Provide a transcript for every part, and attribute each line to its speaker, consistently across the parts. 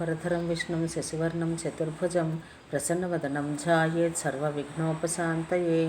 Speaker 1: శుక్లాంబరధరం విష్ణుం శశివర్ణం చతుర్భుజం ప్రసన్నవదనం ఝాయేత్ సర్వవిఘ్నోపశాంతయే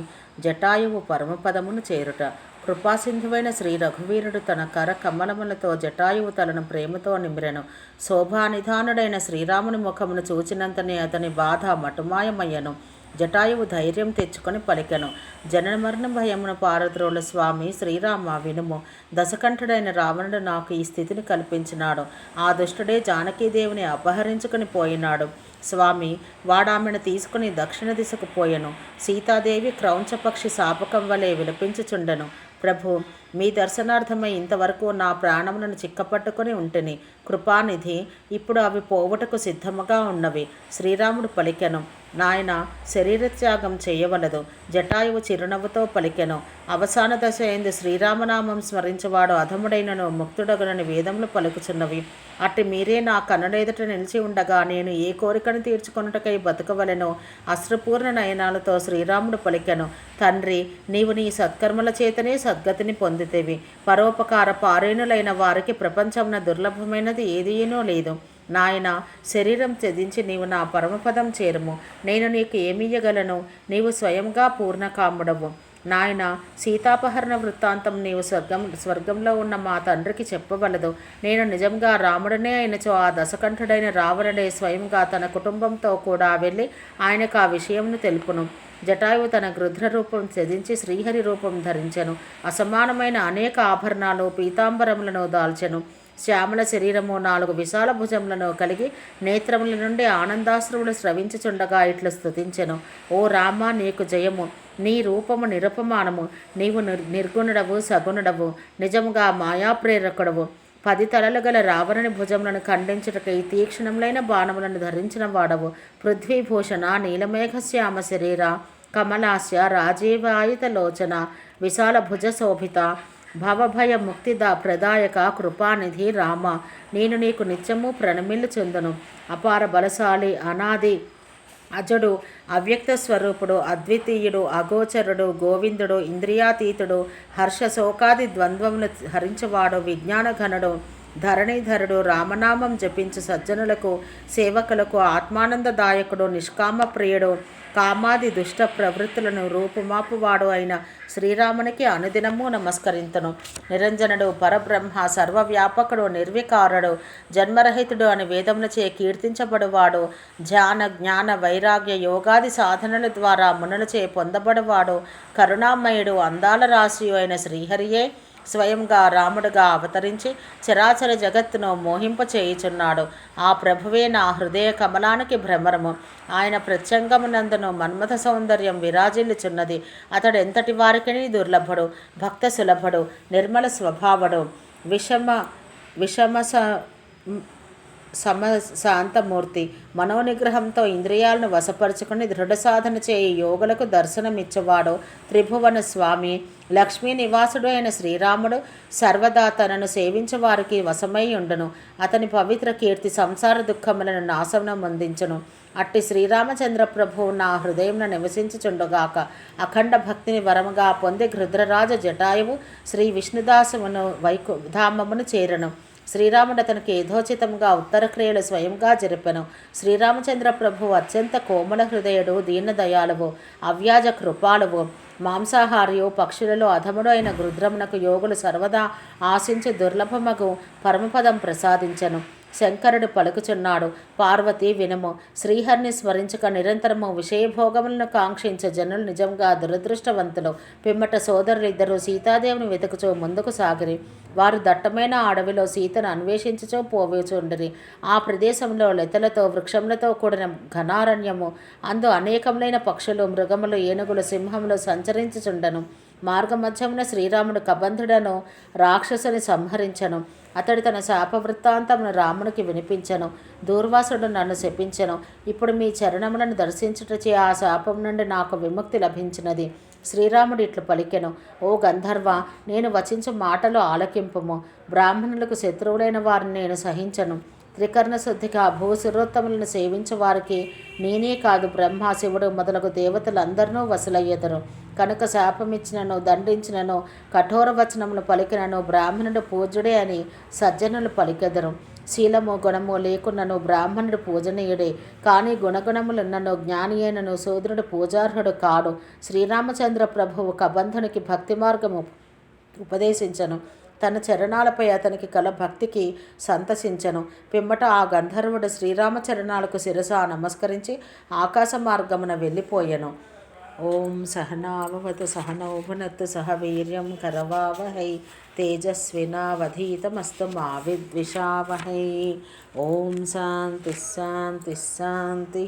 Speaker 1: జటాయువు పరమపదమును చేరుట కృపాసింధువైన శ్రీ రఘువీరుడు తన కర కమలములతో జటాయువు తలను ప్రేమతో నిమిరెను శోభానిధానుడైన శ్రీరాముని ముఖమును చూచినంతనే అతని బాధ మటుమాయమయ్యను. జటాయువు ధైర్యం తెచ్చుకొని పలికెను. జనన మరణ భయమును పారద్రోల స్వామి శ్రీరామ వినుము. దశకంఠుడైన రావణుడు నాకు ఈ స్థితిని కల్పించినాడు. ఆ దుష్టుడే జానకీదేవిని అపహరించుకుని పోయినాడు. స్వామి వాడామెను తీసుకుని దక్షిణ దిశకు పోయెను. సీతాదేవి క్రౌంచపక్షి శాపకం వలె విలపించుచుండెను. ప్రభు మీ దర్శనార్థమై ఇంతవరకు నా ప్రాణములను చిక్కపట్టుకుని ఉంటేని. కృపానిధి ఇప్పుడు అవి పోవుటకు సిద్ధముగా ఉన్నవి. శ్రీరాముడు పలికెను. నాయన శరీరత్యాగం చేయవలదు. జటాయువు చిరునవ్వుతో పలికెను. అవసాన దశ అయింది. శ్రీరామనామం స్మరించేవాడు అధముడైనను ముక్తుడగనని వేదములు పలుకుచున్నవి. అట్టి మీరే నా కన్నుడెదుట నిలిచి ఉండగా నేను ఏ కోరికను తీర్చుకొనుటకై బతకవలెనో? అశ్రుపూర్ణ నయనాలతో శ్రీరాముడు పలికెను. తండ్రి నీవు నీ సత్కర్మల చేతనే సద్గతిని పొందితేవి. పరోపకార పారేణులైన వారికి ప్రపంచమున దుర్లభమైనది ఏదీనో లేదు. నాయన శరీరం త్యజించి నీవు నా పరమపదం చేరుము. నేను నీకు ఏమియ్యగలను? నీవు స్వయంగా పూర్ణకాముడవు. నాయన సీతాపహరణ వృత్తాంతం నీవు స్వర్గం స్వర్గంలో ఉన్న మా తండ్రికి చెప్పవలదు. నేను నిజంగా రాముడనే అయినచో ఆ దశకంఠుడైన రావణుడే స్వయంగా తన కుటుంబంతో కూడా వెళ్ళి ఆయనకు ఆ విషయంను తెలుపును. జటాయువు తన గృధ్ర రూపం త్యజించి శ్రీహరి రూపం ధరించెను. అసమానమైన అనేక ఆభరణాలు పీతాంబరములను దాల్చెను. శ్యామల శరీరము నాలుగు విశాల భుజములను కలిగి నేత్రముల నుండి ఆనందాశ్రములు స్రవించుచుండగా ఇట్లు స్థుతించెను ఓ రామ నీకు జయము. నీ రూపము నిరపమానము. నీవు నిర్ నిర్గుణుడవు సగుణుడవు నిజముగా మాయాప్రేరకుడవు. పది తలలు గల రావణుని భుజములను ఖండించుటకై తీక్షణములైన బాణములను ధరించిన వాడవు. పృథ్వీభూషణ నీలమేఘ శ్యామ శరీర కమలాస్య రాజీవాయుత లోచన విశాల భుజ శోభిత భవభయ ముక్తిద ప్రదాయక కృపానిధి రామ. నేను నీకు నిత్యము ప్రణమిల్లుచుందును అపార బలశాలి అనాది అజడు అవ్యక్త స్వరూపుడు అద్వితీయుడు అగోచరుడు గోవిందుడు ఇంద్రియాతీతుడు హర్ష శోకాది ద్వంద్వమును హరించవాడు విజ్ఞానఘనుడు ధరణీధరుడు రామనామం జపించు సజ్జనులకు సేవకులకు ఆత్మానందదాయకుడు నిష్కామ ప్రియుడు కామాది దుష్ట ప్రవృత్తులను రూపుమాపువాడు అయిన శ్రీరామునికి అనుదినము నమస్కరించను నిరంజనుడు పరబ్రహ్మ సర్వవ్యాపకుడు నిర్వికారుడు జన్మరహితుడు అని వేదములచే కీర్తించబడువాడు. ధ్యాన జ్ఞాన వైరాగ్య యోగాది సాధనల ద్వారా మునులచే పొందబడువాడు. కరుణామయుడు అందాల రాశి అయిన శ్రీహరియే. స్వయంగా రాముడుగా అవతరించి చరాచర జగత్తును మోహింపచేయుచున్నాడు ఆ ప్రభువే నా హృదయ కమలానికి భ్రమరము. ఆయన ప్రత్యంగమునందును మన్మథ సౌందర్యం విరాజిల్లుచున్నది. అతడు ఎంతటి వారికిని దుర్లభుడు భక్త సులభుడు నిర్మల స్వభావుడు. విషమ విషమ స సమ శాంతమూర్తి మనోనిగ్రహంతో ఇంద్రియాలను వశపరుచుకుని దృఢ సాధన చేయి యోగులకు దర్శనమిచ్చేవాడు త్రిభువన స్వామి లక్ష్మీ నివాసుడు అయిన శ్రీరాముడు సర్వదా తనను సేవించే వారికి వశమై ఉండును. అతని పవిత్ర కీర్తి సంసార దుఃఖములను నాశనం అందించును. అట్టి శ్రీరామచంద్ర ప్రభువు నా హృదయంలో నివసించుచుండుగాక. అఖండ భక్తిని వరముగా పొంది గృద్రరాజ జటాయువు శ్రీ విష్ణుదాసమును వైకు ధామమును చేరను. శ్రీరాముడు అతనికి యథోచితంగా ఉత్తర క్రియలు స్వయంగా జరిపెను. శ్రీరామచంద్ర ప్రభు అత్యంత కోమల హృదయుడు దీనదయాలువు అవ్యాజ కృపాలువు మాంసాహారియు పక్షులలో అధముడు అయిన గృద్రమునకు యోగులు సర్వదా ఆశించి దుర్లభమగు పరమపదం ప్రసాదించను. శంకరుడు పలుకుచున్నాడు. పార్వతి వినము. శ్రీహరిని స్మరించక నిరంతరము విషయభోగములను కాంక్షించే జనులు నిజంగా దురదృష్టవంతులు. పిమ్మట సోదరులిద్దరూ సీతాదేవిని వెతుకుచూ ముందుకు సాగిరి. వారు దట్టమైన అడవిలో సీతను అన్వేషించుచో పోవేచుండిరి ఆ ప్రదేశంలో లతలతో వృక్షములతో కూడిన ఘనారణ్యము. అందు అనేకములైన పక్షులు మృగములు ఏనుగులు సింహములు సంచరించుచుండను. మార్గమధ్యమున శ్రీరాముడు కబంధుడను రాక్షసుని సంహరించను. అతడు తన శాప వృత్తాంతమును రామునికి వినిపించను. దూర్వాసుడు నన్ను శపించను. ఇప్పుడు మీ చరణములను దర్శించుటచే ఆ శాపం నుండి నాకు విముక్తి లభించినది. శ్రీరాముడు ఇట్లు పలికెను. ఓ గంధర్వ నేను వచించు మాటలు ఆలకింపుము. బ్రాహ్మణులకు శత్రువులైన వారిని నేను సహించను. త్రికర్ణ శుద్ధిగా భూసురోత్తములను సేవించే వారికి నేనే కాదు బ్రహ్మ శివుడు మొదలగు దేవతలందరినూ వసులయ్యెదరు కనుక శాపమిచ్చినను దండించినను కఠోర వచనములు పలికినను బ్రాహ్మణుడు పూజ్యుడే అని సజ్జనులు పలికెదరు. శీలము గుణము లేకున్నను బ్రాహ్మణుడు పూజనీయుడే. కానీ గుణగుణములున్నను జ్ఞాని అయినను శూద్రుడు పూజార్హుడు కాడు. శ్రీరామచంద్ర ప్రభువు కబంధునికి భక్తి మార్గము ఉపదేశించను. తన చరణాలపై అతనికి కల భక్తికి సంతసించను. పిమ్మట ఆ గంధర్వుడు శ్రీరామ చరణాలకు శిరస నమస్కరించి ఆకాశ మార్గమున వెళ్ళిపోయెను. ఓం సహనావవతు సహనౌభునత్తు సహ వీర్యం కరవావహై తేజస్వినావధీతమస్తు మా విద్విషావహై ఓం శాంతి శాంతి శాంతి.